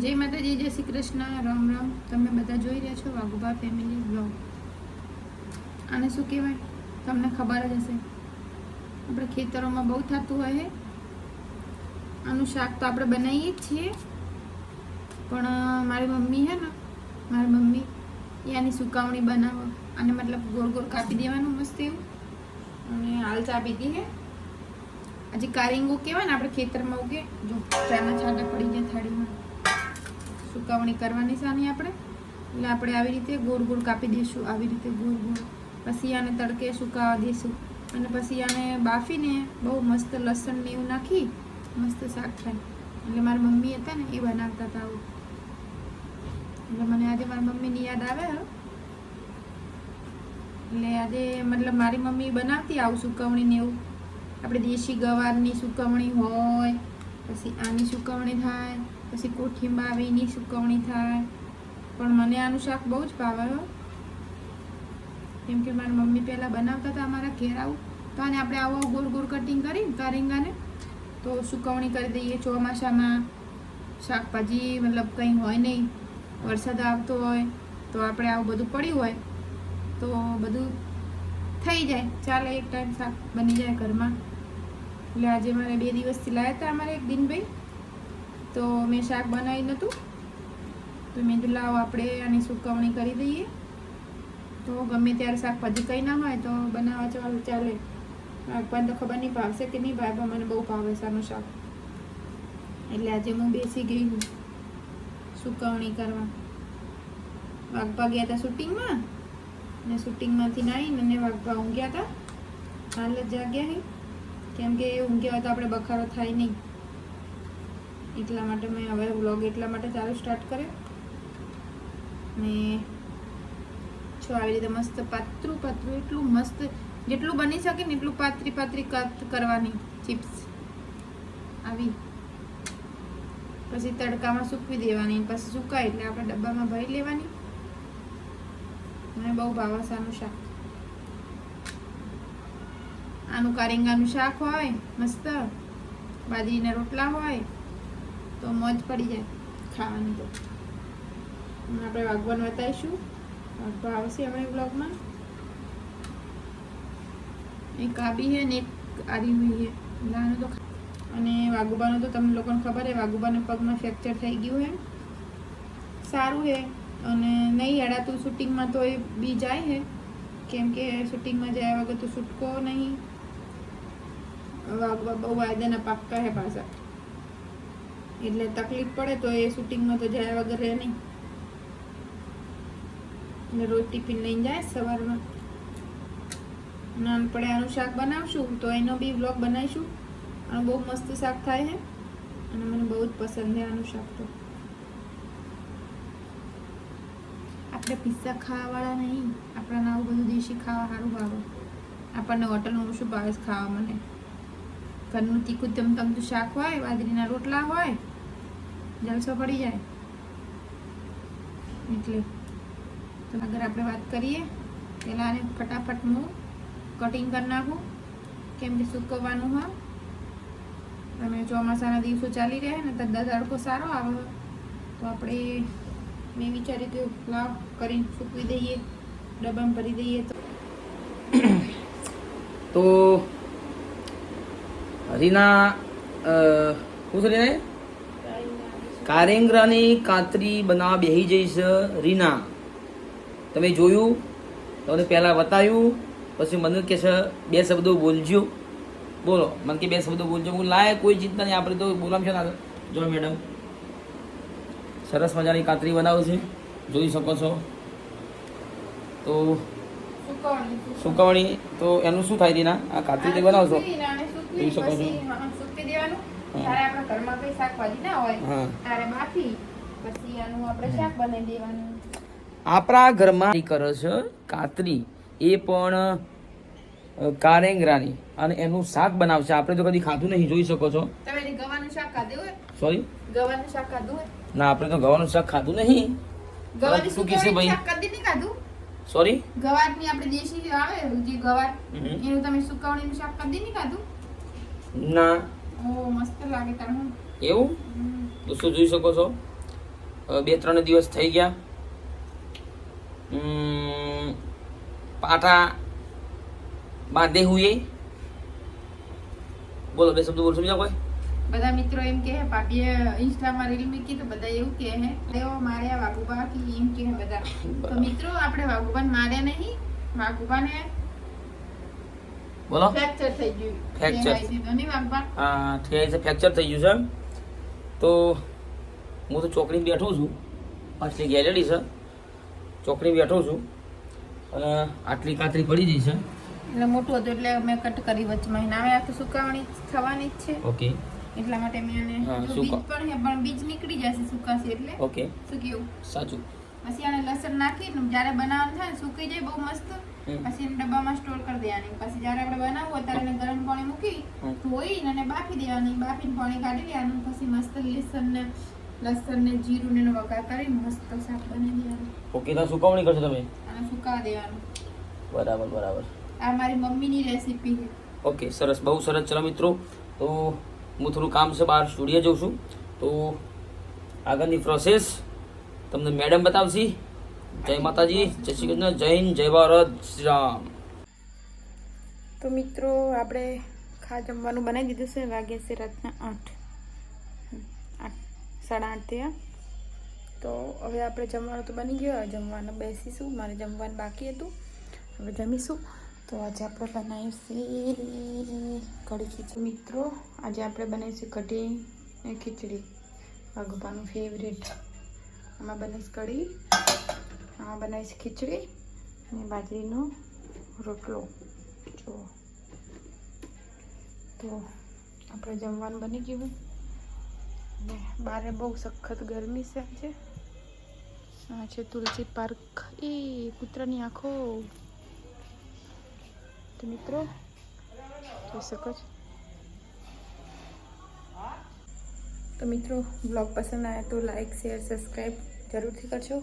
જય માતાજી, જય શ્રી કૃષ્ણ. રામ રામ. તમે બધા જોઈ રહ્યા છો વાઘુબા ફેમિલી બ્લોગ આને શું કહેવાય? તમને ખબર જ હશે. આપણે ખેતરોમાં બહુ થતું હોય છે આનું શાક તો આપણે બનાવીએ જ છીએ. પણ મારી મમ્મી છે ને, મારી મમ્મી, એ આની સુકાવણી બનાવો. અને મતલબ ગોળ ગોળ કાપી દેવાનું મસ્ત એવું. અને હાલ ચાપી પીધી છે હજી કારિંગો કહેવાય ને, આપણે ખેતરમાં ઉગે. જો, ચાના છાંટા પડી ગયા થાળીમાં. સુકાવણી કરવાની સાની આપણે. એટલે આપણે આવી રીતે ગોળ ગોળ કાપી દઈશું, આવી રીતે ગોળ ગોળ. પછી આને તડકે સુકાવા દઈશું. અને પછી આને બાફીને બહુ મસ્ત લસણ ને એવું નાખી મસ્ત શાક થાય. એટલે મારી મમ્મી હતા ને એ બનાવતા હતા આવું. એટલે મને આજે મારી મમ્મીની યાદ આવે એટલે આજે મતલબ મારી મમ્મી બનાવતી આવું સુકવણી ને એવું. આપણે દેશી ગવારની સુકવણી હોય પછી આની સુકવણી થાય, પછી કોઠીંબાવીની સુકવણી થાય. પણ મને આનું શાક બહુ જ ભાવે કેમ કે મારી મમ્મી પહેલાં બનાવતા હતા અમારા ઘેર આવું. તો આને આપણે આવો ગોળ ગોળ કટિંગ કરી કારિંગાને તો સુકવણી કરી દઈએ ચોમાસામાં. શાકભાજી મતલબ કંઈ હોય નહીં, વરસાદ આવતો હોય તો આપણે આવું બધું પડ્યું હોય તો બધું થઈ જાય. ચાલે એક ટાઈમ શાક બની જાય ઘરમાં. એટલે આજે મારે બે દિવસથી લાવ્યા હતા અમારે એક દિનભાઈ. તો મેં શાક બનાવી નહોતું તો મેં કીધું, લાવો આપણે આની સુકવણી કરી દઈએ. તો ગમે ત્યારે શાકભાજી કંઈ ના હોય તો બનાવવા ચાલુ. ચાલે પણ તો ખબર નહીં ભાવશે કે નહીં ભાવે મને બહુ ભાવે આનું શાક. એટલે આજે હું બેસી ગઈ હું સુકવણી કરવા. વાગભા ગયા હતા શૂટિંગમાં ને શૂટિંગમાંથી નાહીને અને વાગભા ઊંઘ્યા હતા. હાલ જ જાગ્યા હે. કેમ કે ઊંઘ્યા હોય તો આપણે બખારો થાય નહીં. એટલા માટે મેં હવે વ્લોગ એટલા માટે ચાલુ સ્ટાર્ટ કર્યો. ને છો આવી રીતે મસ્ત પાતળું પાતળું, એટલું મસ્ત, જેટલું બની શકે ને એટલું પાતરી પાતરી કટ કરવાની ચિપ્સ આવી. પછી તડકામાં સૂકવી દેવાની, પછી સુકાય એટલે આપણે ડબ્બામાં ભરી લેવાની. મને બહુ ભાવે છે શાક. આનું કારિંગાનું શાક હોય, મસ્ત. બાજરીના રોટલા હોય, તો મોજ પડી જાય ખાવાની તો. આપણે વાગવાન બતાવીશું. વાગવા આવશે હમણાં બ્લોગમાં એક આબી છે ને એક આરી હોય છે. લાનું તો અને વાગુબાનું તો તમને લોકોને ખબર છે વાગુબાના પગમાં ફ્રેક્ચર થઈ ગયું છે. સારું છે. અને નહીં અડાતું શૂટિંગમાં તો એ બી જાય છે. કેમ કે શૂટિંગમાં જાય વગર તો છૂટકો નહીં. બહુ વાયદાના પાક્કા હે પાછા. એટલે તકલીફ પડે તો એ શૂટિંગમાં તો જાય વગર રહે નહીં. એટલે રોજ ટિફિન લઈને જાય સવારમાં. નાનપણે આનું શાક બનાવશું તો એનો બી વ્લોગ બનાવીશું. અને બહુ મસ્ત શાક થાય છે અને મને બહુ જ પસંદ છે આનું શાક તો. આપણે પિઝા ખાવાવાળા નહીં. આપણને આવું બધું દેશી ખાવા સારું ભાવે. આપણને હોટલનું શું ભાવે ખાવા મને? ઘરનું તીખું તમતમતું શાક હોય બાજરીના રોટલા હોય, જલસો પડી જાય. એટલે તો અગર આપણે વાત કરીએ. પહેલાં આને ફટાફટ હું કટિંગ કરી નાખું. કેમ કે સૂકવવાનું હોય અને ચોમાસાના દિવસો ચાલી રહ્યા ને, તો તડકો સારો આવે. તો આપણે મેં વિચાર્યું કે લાવ કરીને સૂકવી દઈએ ડબ્બામાં ભરી દઈએ તો રીના શું છે રીના? કારેંગરાની કાતરી બનાવવા બેહી જઈશ રીના. તમે જોયું? તમને પહેલાં બતાવ્યું પછી મને કહે છે બે શબ્દો બોલજો. બોલો મને કે બે શબ્દો બોલજો. હું લાય કોઈ ચિંતા નહીં આપણે તો બોલામ છે ને જો મેડમ સરસ મજાની કાતરી બનાવું છે. જોઈ શકો છો. તો સુકવણી. સુકવણી તો એનું શું થાય રીના? આ કાતરી તે બનાવશો. જોઈ શકો છો. દેવાનું. હા. ત્યારે આપણા ઘરમાં કઈ શાકભાજી ના હોય હા. ત્યારે બાફી પછી આનું આપણે શાક બનાવી દેવાનું. આપણા ઘરમાં કરે છે કાતરી. એ પણ કારેંગરાની. અને એનું શાક બનાવશે. આપણે તો કદી ખાધું નહીં જોઈ શકો છો. તમે ગવાનું શાક ખાધું હોય સોરી? ગવાનું શાક ખાધું હોય? ના આપણે તો ગવાનું શાક ખાધું નહીં. ગવાની શું કહેશે ભાઈ? શાક કદી નહીં ખાધું? સોરી? ગવારની આપણે દેશી આવે જે ગવાર એનું તમે સુકવણીનું શાક કદી નહીં ખાધું? ના. એવું. દોસ્તો જોઈ શકો છો? બે ત્રણ દિવસ થઈ ગયા. પાટા બાંધે હુએ બોલો બે શબ્દ બોલ સમજા કોઈ? બધા મિત્રો એમ કે ભાભીએ ઇન્સ્ટામાં રીલ મૂકી તો બધા એવું કે હે તેઓ માર્યા વાઘુબા કે એમ કે બધા. તો મિત્રો આપણે વાઘુબાને માર્યા નહીં. વાઘુબાને બોલો. ફ્રેક્ચર થઈ ગયું. ફ્રેક્ચર કહેવાય છે ફ્રેક્ચર થઈ ગયું છે. તો હું તો ચોકડી બેઠો છું. પાછલી ગેલેરી છે. ચોકડી બેઠો છું. અને આટલી કાતરી પડી ગઈ છે. એટલે મોટું હતું એટલે મેં કટ કરી વચમાં મહિના હવે આ તો સુકાવણી થવાની જ છે. ઓકે એટલા માટે મેં એને હા, બીજ પણ હે પણ બીજ નીકળી જશે સુકાશે એટલે ઓકે કેવું સાચું. પછી આને લસણ નાખીને જ્યારે બનાવવાનું થાય સુકાઈ જાય બહુ મસ્ત. પછી એને ડબ્બામાં સ્ટોર કરી દેવાની. પછી જ્યારે આપણે બનાવવું હોય ત્યારે એને ગરમ પાણી મૂકી. ધોઈને અને બાફી દેવાની. બાફીને પાણી કાઢી લેવાનું પછી મસ્ત લસણ ને લસણ ને જીરું ને વઘાર કરીને મસ્ત શાક બનાવી દેવાનું. ઓકે તો સુકવણી કરશો તમે? અને સુકાવા દેવાનું. બરાબર બરાબર. આ મારી મમ્મીની રેસીપી છે. ઓકે સરસ. બહુ સરસ. ચલો મિત્રો તો હું થોડું કામ છે બહાર સ્ટુડિયો જઉં છું. તો આગળની પ્રોસેસ તમને મેડમ બતાવશી. જય માતાજી, જય શ્રી કૃષ્ણ, જય હિન્દ, જય ભારત, શ્રી રામ. તો મિત્રો, આપણે ખા જમવાનું બનાવી દીધું છે, વાગ્યા છે રાતના આઠ. સાડા આઠ થયા. તો હવે આપણે જમવાનું તો બની ગયો જમવાનું બેસીશું, મારે જમવાનું બાકી હતું. હવે જમીશું. તો આજે આપણે બનાવીશું કઢી ખીચડી. મિત્રો, આજે આપણે બનાવીશું કઢી ખીચડી. ભગવાનનું ફેવરેટ આમાં બનાવીશ કઢી. બનાવીશ ખીચડી અને બાજરીનો રોટલો. જો તો આપણે જમવાનું બની ગયું. અને બારે બહુ સખત ગરમી છે આજે. આ છે તુલસી પાર્ક. એ કૂતરાની આંખો. તો મિત્રો, જોઈ શકો છો. તો મિત્રો, બ્લોગ પસંદ આવ્યા તો લાઈક, શેર, સબસ્ક્રાઈબ જરૂરથી કરજો.